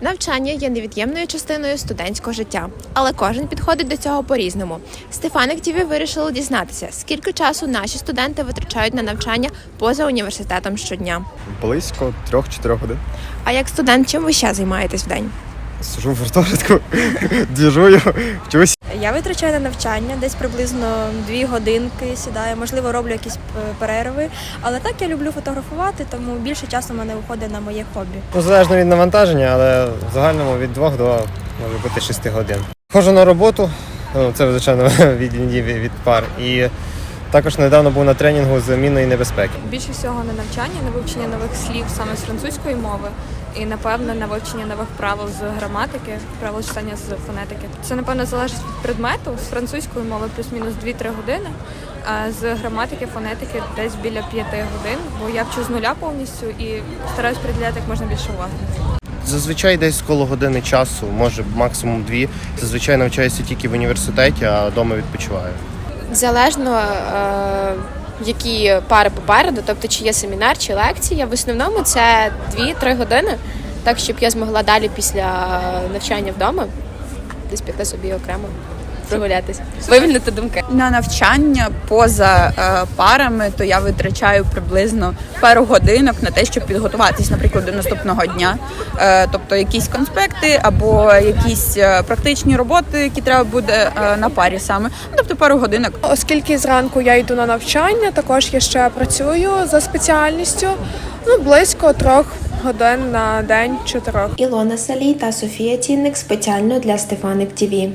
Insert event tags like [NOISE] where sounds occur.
Навчання є невід'ємною частиною студентського життя, але кожен підходить до цього по-різному. Стефаник ТІВІ вирішило дізнатися, скільки часу наші студенти витрачають на навчання поза університетом щодня. Близько 3-4 годин. А як студент, чим ви ще займаєтесь в день? Сижу в гуртожитку, [LAUGHS] двіжую, вчусь. Я витрачаю на навчання десь приблизно дві годинки сідаю, можливо, роблю якісь е, перерви. Але так я люблю фотографувати, тому більше часу в мене виходить на моє хобі. Ну, залежно від навантаження, але в загальному від 2 до може бути 6 годин. Ходжу на роботу, ну, це звичайно [LAUGHS] від, від пар. І також недавно був на тренінгу з мінної небезпеки. Більше всього на навчання, на вивчення нових слів саме з французької мови, і напевно на вивчення нових правил з граматики, правил читання з фонетики. Це напевно залежить від предмету з французької мови плюс-мінус 2-3 години. А з граматики, фонетики десь біля 5 годин, бо я вчу з нуля повністю і стараюсь приділяти як можна більше уваги. Зазвичай десь коло години часу, може максимум дві. Зазвичай навчаюся тільки в університеті, а вдома відпочиваю. Залежно, е, які пари попереду, тобто чи є семінар, чи лекція. В основному це 2-3 години, так щоб я змогла далі після навчання вдома десь піти собі окремо прогулятися, вивільнити думки. На навчання поза е, парами, то я витрачаю приблизно пару годинок на те, щоб підготуватись, наприклад, до наступного дня. Е, тобто якісь конспекти або якісь е, практичні роботи, які треба буде е, на парі саме. Ну, Тобто пару годинок. Оскільки зранку я йду на навчання, також я ще працюю за спеціальністю. Ну, близько трьох годин на день чотирьох. Ілона Салій та Софія Цінник спеціально для Стефаник ТІВІ.